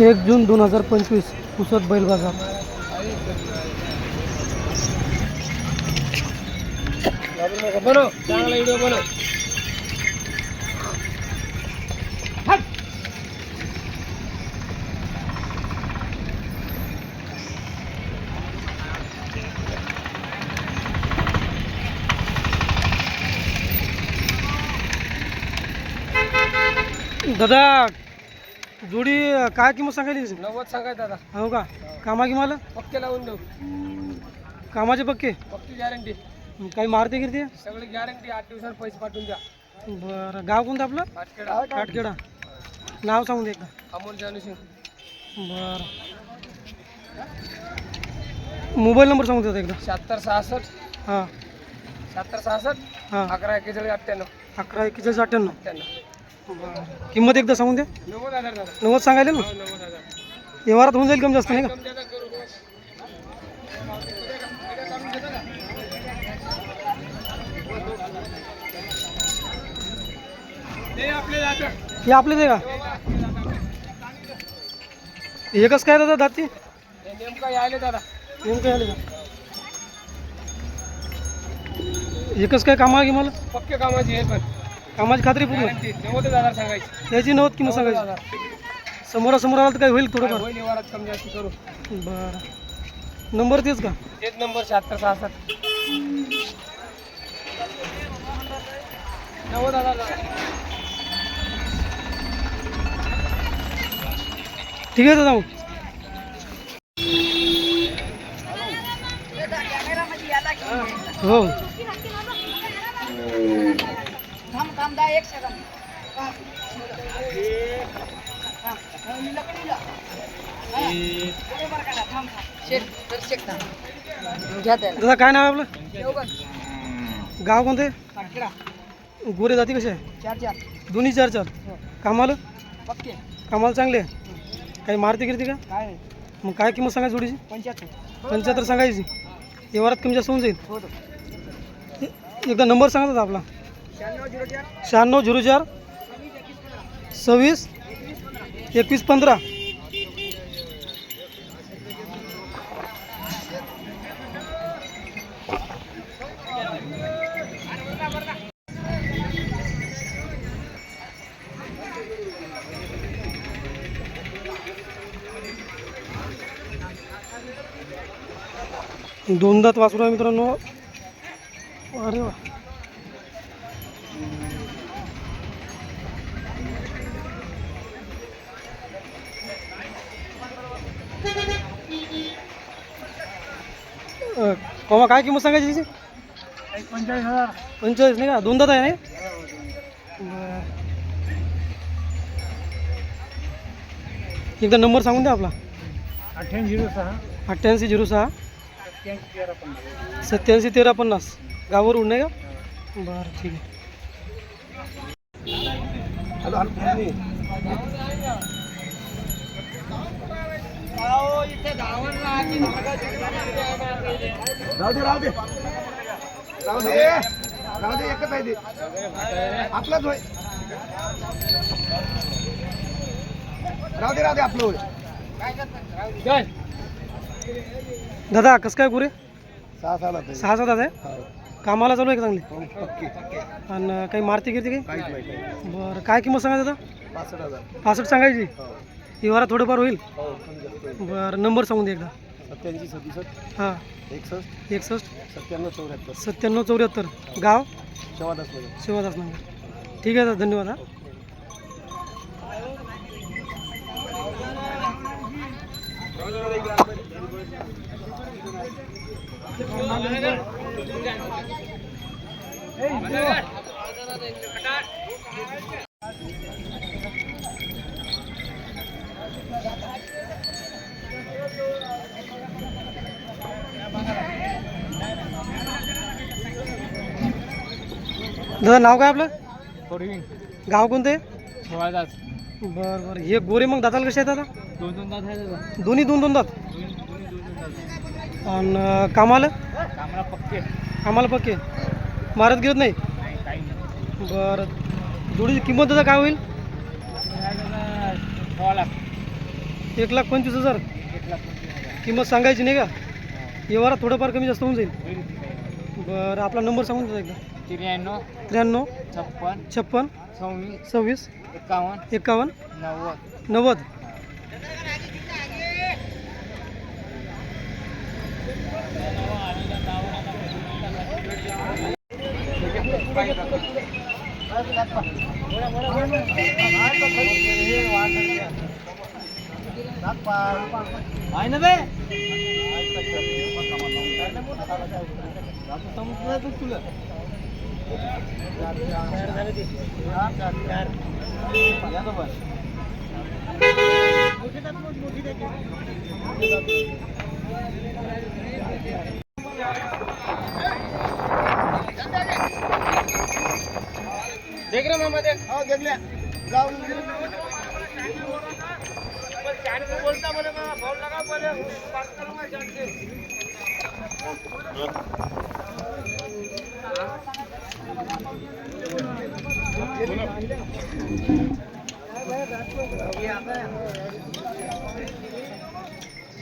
एक जून दोन हजार पंचवीस पुसद बैल बाजार. बनव चांगला व्हिडिओ बनव दादा जोडी काय किंमत सांगायली त्याची? नव्वद सांगाय दादा. हो का? कामा किमाला पक्के लावून देऊ. कामाचे पक्के? पक्की गॅरंटी काही मारते गिरते? सगळी गॅरंटी आठ दिवसात पैसे पाठवून द्या. बरं गाव कोणतं आपलं? पाचखेडा काटखेडा नाव सांगून दे एकदा. अमोल जानू सिंग. बरं. मोबाईल नंबर सांगून देता एकदा. शहात्तर सहासष्ट. हां. शहात्तर सहासष्ट. हां. अकरा एकेचाळीस अठ्ठ्याण्णव. अकरा एकेचाळीस अठ्ठ्याण्णव. अठ्ठ्याण्णव. किंमत एकदा सांगून द्या. नव्वद सांगायला ना? व्यवहारात होऊन जाईल कमी जास्त नाही का? हे आपले दे का? एकच काय दादा दाती हे नेमकं यायले दादा. नेमकं यायले का एकच काय कामा की मला? पक्के कामाची हे पण. कामाची खात्री पूर्ण नव्वद हजार सांगायची. याची नव्वद किंमत सांगायची. समोरासमोर आलं तर काय होईल थोडंफार? होईल व्यवहारात कमी जास्त करू. बरं. नंबर तेच का? तेच नंबर शहात्तर सहासष्ट. नव्वद हजार. ठीक आहे दादा मग हो थांब थांब दा एक सेकंद हा. हा. हा, मी लकडीला. हा. अरे बरं का ना, थांब थांब शेक तर शेक थांब घ्या त्याला दादा काय नाव आहे आपलं? गाव कोणते? गोरे जाती कसे दोन्ही चार चार. कामाला? पक्के कामाला चांगले काही मारती गिरती का? काय मग काय किंमत सांगायची जोडीची? पंच्याहत्तर पंच्याहत्तर सांगायची. व्यवहारात कमी जास्त होऊन जाईल. एकदा नंबर सांगा दादा आपला. शहाण्णव झिरो चार. सव्वीस. एकवीस पंधरा. दोनदात वासरू आहे मित्रांनो. अरे वा. अ, कमा काय किंमत सांगायची तिची? पंचेचाळीस हजार. पंचेचाळीस नाही का? दोन दात आहे नाही? बरं. एकदा नंबर सांगून द्या आपला. अठ्ठ्याऐंशी झिरो सहा. अठ्ठ्याऐंशी झिरो सहा. एक्क्याऐंशी तेरा पन्नास. सत्याऐंशी तेरा पन्नास गावावरून नाही का? बरं ठीक आहे. राहू दे राहू दे. राहू दे. राहू दे एकच आहे ते. आपलाच होय. राहू दे राहू दे आपलं होय. दादा कसं काय गुरे? सहा सहा सात आहे. कामाला चालू आहे का चांगली? पक्की आणि काही मारती गिरती काही? काहीच नाही बरं काय किंमत सांगा दादा? पासष्ट हजार. पासष्ट सांगायची? हो. व्यवहारात थोडंफार होईल? हो. बरं नंबर सांगून दे एकदा. सत्याऐंशी सदुसष्ट हां. एकसष्ट एकसष्ट. सत्त्याण्णव चौऱ्याहत्तर. सत्त्याण्णव चौऱ्याहत्तर. गाव? चौदासमध्ये शिवादास नगर. ठीक आहे दादा धन्यवाद हां. दादा नाव काय आपलं? थोडी. गाव कोणतं आहे? तास बरं बरं. हे गोरे मग दाताला कसे आहेत दादा दोन दोन तास आहे दोन्ही दोन दोन दात? आणि कामाला? कामरा पक्के. कामाला पक्के. मारत गिरत नाही? नाही काही नाही. बरं. जोडीची किंमत दादा काय होईल? सोळा लाख एक लाख पंचवीस हजार एक लाख पंचवीस हजार. किंमत सांगायची नाही का. व्यवहारात थोडंफार कमी जास्त होऊन जाईल. होईल. बरं आपला नंबर सांगून द्या एकदा. त्र्याण्णव त्र्याण्णव छप्पन छप्पन सव्वीस सव्वीस एकावन्न एकावन्न नव्वद. नव्वद. आहे ना बे तुला देख रे मामा देख. हो देख जाऊन बोलता बोले मामा फोन लगा बोले बात करूंगा जान के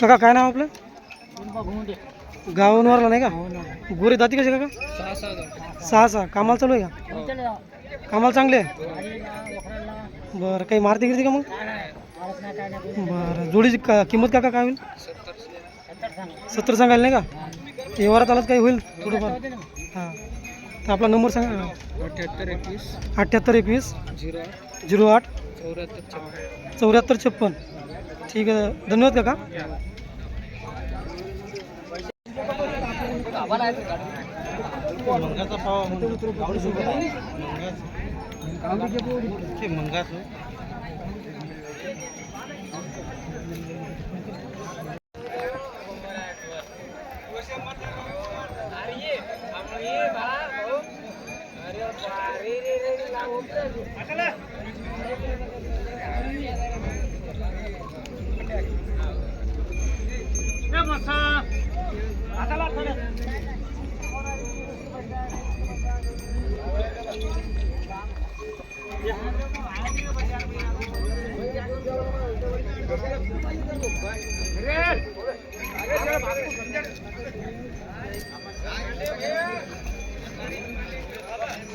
काका काय नाव आपलं? गावांवरला नाही का? गोरे जाती कसे काका? सहा सहा कामाला चालू आहे का? कामाला चांगले आहे? बरं काही मारती गिरती का मग? बरं जोडीची का किंमत काका काय होईल? सत्तर सांगायला नाही का? व्यवहारात आलाच काही होईल? थोडंफार. हां. तर आपला नंबर सांगा. अठ्याहत्तर एकवीस. अठ्ठ्याहत्तर एकवीस. झिरो आठ. झिरो आठ. चौऱ्याहत्तर छप्पन. चौऱ्याहत्तर छप्पन. ठीक आहे. धन्यवाद काका.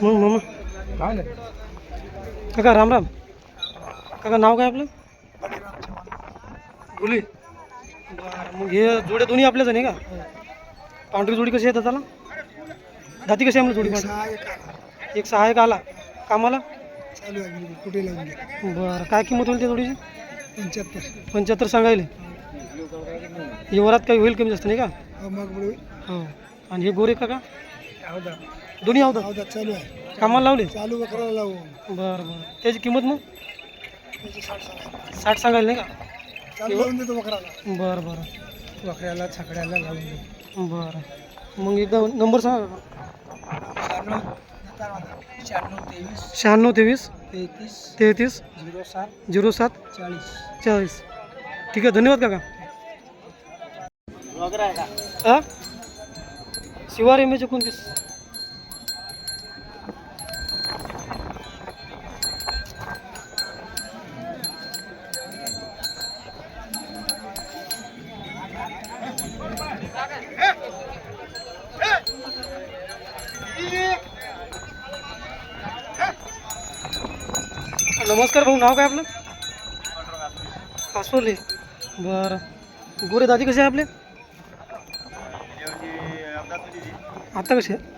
मग मामा काय नाही काका राम राम. काका नाव काय आपलं? गुली. बरं मग हे जोड्या दोन्ही आपल्याच नाही का? पांढरी जोडी कशी येतात त्याला? दाती कशी आहे जोडी? पांढरी एक सहा एक आला. कामाला? चालू आहे कुठे बरं काय किंमत होईल त्या जोडीची? पंच्याहत्तर. पंच्याहत्तर सांगायले. व्यवहारात काही होईल कमी जास्त नाही का? मग हो. आणि हे गोरे काका? हौदा दोन्ही चालू आहे कामाला लावले? चालू बकराला लावू बरं बरं. त्याची किंमत मग? त्याची साठ साठ साठ सांगायला नाही का? चालू लावून देतो बकराला बरं बरं. बकऱ्याला छकड्याला लावून बरं. मग एकदा नंबर सांगा. शहाण्णव तेवीस शहाण्णव तेवीस तेहतीस तेहतीस झिरो सात झिरो सात चाळीस. चाळीस. ठीक आहे धन्यवाद काका. वगैरे आहे का? हाँ शिवार एम एच एकोणतीस नमस्कार भाऊ नाव काय आपलं? असोले बरं. गोरे दादी कसे आहे आपले? आता कसे आहे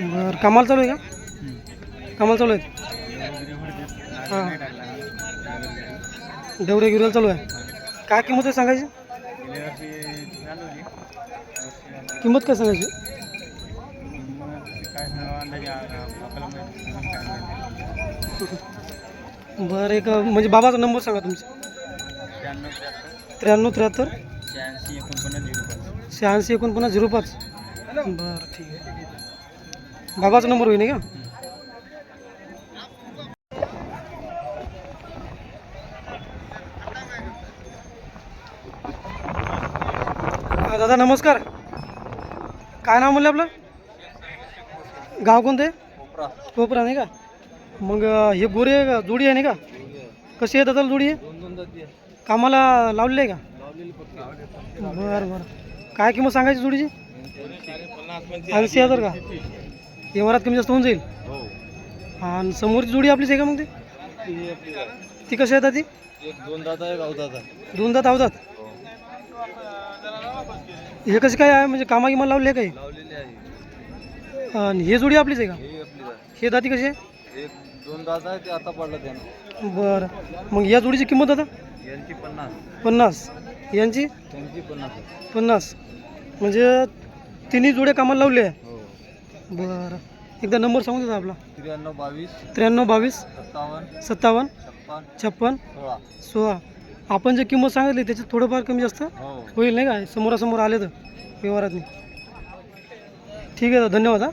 बरं. कामाला चालू आहे का? कामाला चालू आहे हां. देवरे गिरेला चालू आहे. काय किंमत आहे सांगायची? किंमत काय सांगायची? बरं एक म्हणजे बाबाचा नंबर सांगा तुमचा. त्र्याण्णव त्र्याहत्तर. शहाऐंशी एकोणपन्नास झिरो पाच. शहाऐंशी एकोणपन्नास झिरो पाच. बरं ठीक आहे. बाबाचा नंबर होईल का? दादा नमस्कार. काय नाव म्हणलं आपलं? गाव कोणतं? आहे कोपरा नाही का? मग हे गोरे जोडी आहे नाही का? कशी आहे दादाला जोडी? आहे. कामाला लावलेली आहे का? बरं बरं. काय किंमत सांगायची जोडीची? ऐंशी हजार का? व्यवहारात कमी जास्त होऊन जाईल? हो. आणि समोरची जोडी आपलीच आहे का मग ती. ती कशी आहे ती? दोन दाता अवताचा दोन दात अवतात हो. हे कशी काय आहे? म्हणजे कामा किंमत लावली आहे काही? आणि हे जोडी आपलीच आहे का? ही आपली हे दाती कशी आहे? एक दोन दात आहे ते आता पडलं त्यानं बरं. मग या जोडीची किंमत आता? यांची पन्नास. पन्नास. यांची? त्यांची पन्नास आहे. पन्नास. म्हणजे तिन्ही जोड्या कामाला लावले आहे हो. बरं. एकदा नंबर सांगून देता आपला? त्र्याण्णव बावीस त्र्याण्णव बावीस सत्तावन्न सत्तावन्न छप्पन छप्पन सोळा. सोळा. आपण जे किंमत सांगितली त्याच्यात थोडंफार कमी जास्त हो. होईल नाही काय समोरासमोर आले तर व्यवहारात ठीक आहे दादा. धन्यवाद हा.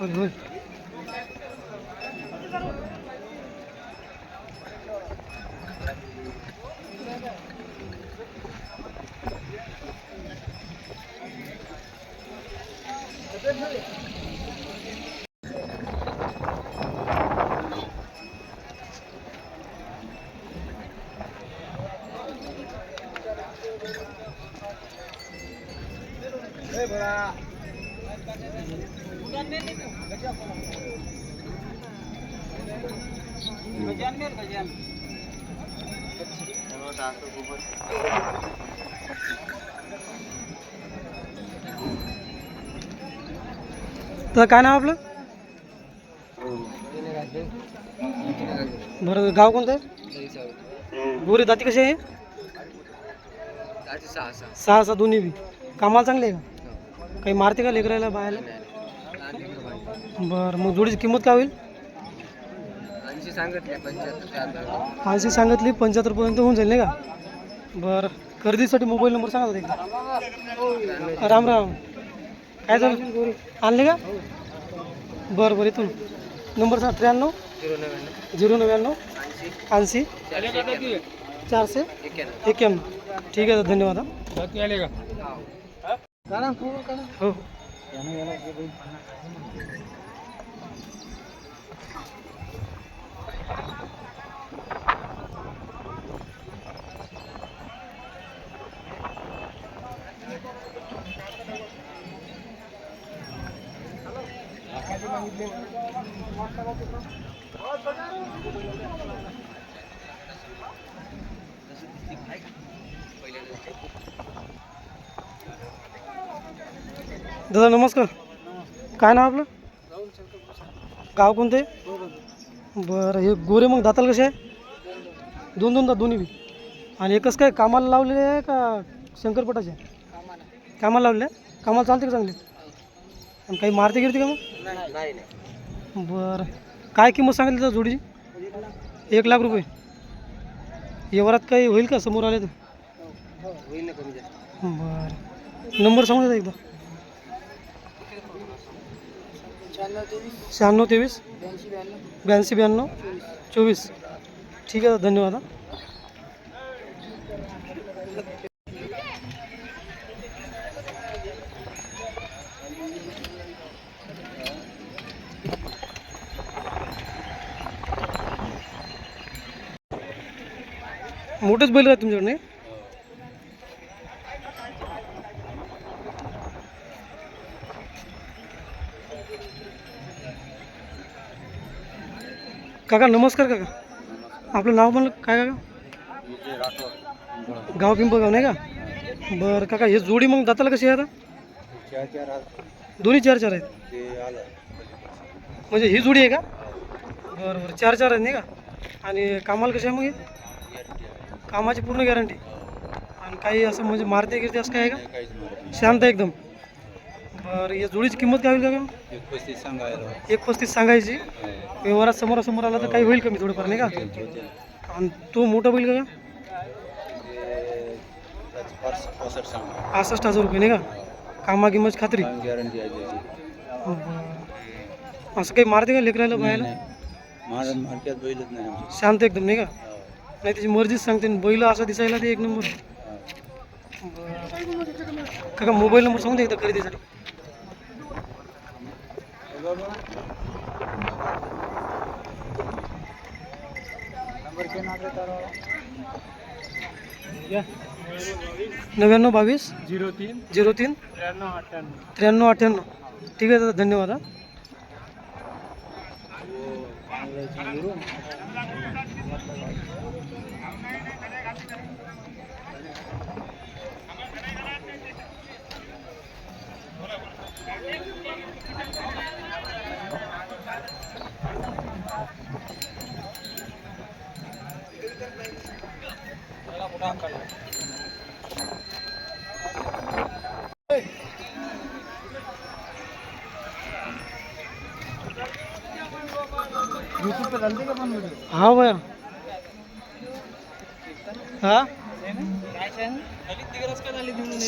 होय, होय. तर काय नाव आपलं? बरं गाव कोणतं आहे? गोरी दाती कशी आहे? सहा सहा दोन्ही बी. कामाला चांगले आहे का? काही मारते का लेकरायला बाहेर बरं मग जोडीची किंमत काय होईल? ऐंशी सांगितली पंच्याहत्तरपर्यंत होऊन जाईल नाही का? बरं खरेदीसाठी मोबाईल नंबर सांगा होता एकदा. राम राम. काय झालं? आणले का? बरं बरं इथून. नंबर सांग त्र्याण्णव? झिरो नव्याण्णव. ऐंशी. चारशे. एक्याण्णव. ठीक आहे धन्यवाद हा. दादा नमस्कार. काय नाव आपलं? गाव कोणते? बरं हे गोरे मग दाताल कसे आहे? दोन दोन दा दोन्ही बी. आणि एकच काय कामाला लावलेले आहे का शंकरपटाचे? कामाला. लावले आहे? कामाला चालते का चांगले? आणि काही मारते गिरते का मग? बरं. काय किंमत सांगितली तर जोडीची? एक लाख रुपये. व्यवहारात काही होईल का समोर आले तर? बरं. नंबर सांगू देता एकदा? शहाण्णव तेवीस. ब्याऐंशी ब्याण्णव. चोवीस. ठीक आहे धन्यवाद हा. मोठेच बैल का तुमच्याकडे काका नमस्कार काका. आपलं नाव म्हणलं काय काका? गाव पिंपळगाव नाही का? बरं काका हे जोडी मग दाताला कशी आहे आता? दोन्ही चार चार आहेत. म्हणजे ही जोडी आहे का? बरं बरं चार चार आहेत नाही का? आणि कामाला कशी आहे मग हे? कामाची पूर्ण गॅरंटी. आणि काही असं म्हणजे मारते गिरते असं काय आहे का? शांत आहे एकदम. बरं या जोडीची किंमत काय होईल का एक पस्तीस सांगायची. व्यवहारात समोरासमोर आला तर काही होईल कमी थोडंफार नाही का? आणि तो मोठा होईल का पासष्ट हजार रुपये नाही का? कामा किंमत खात्री. असं काही मारते का लेकरायला आमची. शांत एकदम नाही का? नाही त्याची मर्जीच सांगते. बैल असं दिसायला ते एक नंबर. काका मोबाईल नंबर सांगून द्या एकदा खरेदीसाठी. नव्याण्णव बावीस. झिरो तीन. झिरो तीन. त्र्याण्णव अठ्ठ्याण्णव. त्र्याण्णव अठ्ठ्याण्णव. ठीक आहे दादा धन्यवाद हा. यूट्यूब पे डालते का पण व्हिडिओ हा भया। हा?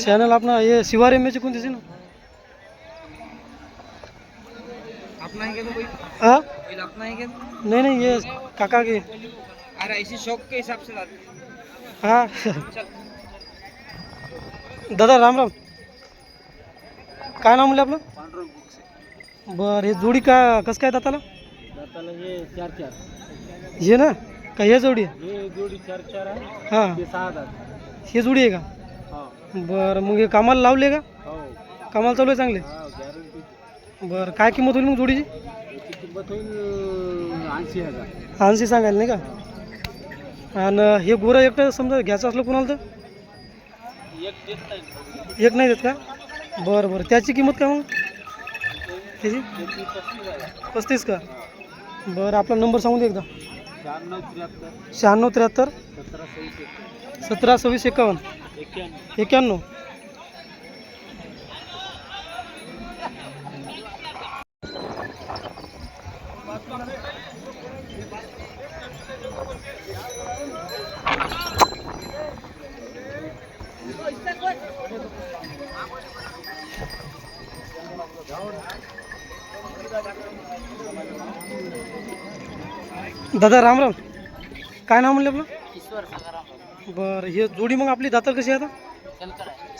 चॅनल आपला हे शिवार एम एची कोणतीच ना? अपना ही क्या कोई हा? अपना ही क्या नाही नाही ये काका के। अरे ऐसे शौक के हिसाब से लाते हा। दादा राम राम। काय नाव म्हणलं आपलं? पांडुरंग बुक्स बरं हे जोडी का कसं काय दाताला? दाताला हे चार चार. हे ना? का हे जोडी आहे? हे जोडी चार चार आहे. हां. ते सहा दात. हे जोडी आहे का? हो. बरं मग हे कामाला लावले का? हो. कामाला चालू आहे चांगले? हा गॅरंटी बरं काय किंमत होईल मग जोडीची? याची किंमत होईल ऐंशी हजार. सांगायला नाही का? आणि हे गोरं एकटं समजा घ्यायचं असलं कुणाला तर? एक देत नाही. एक नाही देत का? बरं बरं. त्याची किंमत काय मग? त्याची? पस्तीस का? बरं आपला नंबर सांगून दे एकदा. शहाण्णव त्र्याहत्तर. सतरा सव्वीस एकावन्न. एक्क्याण्णव दादा राम राम. काय नाव म्हणलं आपलं? बरं हे जोडी मग आपली दातार कशी आहे आता?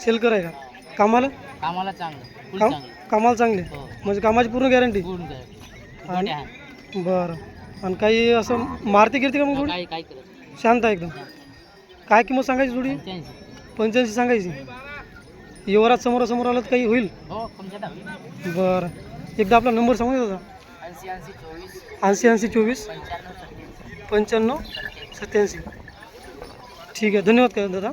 चलकर आहे. का? कामाला? कामाला चांगलं कामाला चांगले? हो. म्हणजे कामाची पूर्ण गॅरंटी बरं. आणि काही असं मारती गिरती का मग जोडी? काय करत शांत आहे एकदम. काय किंमत सांगायची जोडी? पंच्याऐंशी. सांगायची. युवरात समोरासमोर आलं तर काही होईल? हो बरं. एकदा आपला नंबर सांगू दादा. ऐंशी ऐंशी चोवीस. पंच्याण्णव सत्याऐंशी. ठीक आहे धन्यवाद का दादा.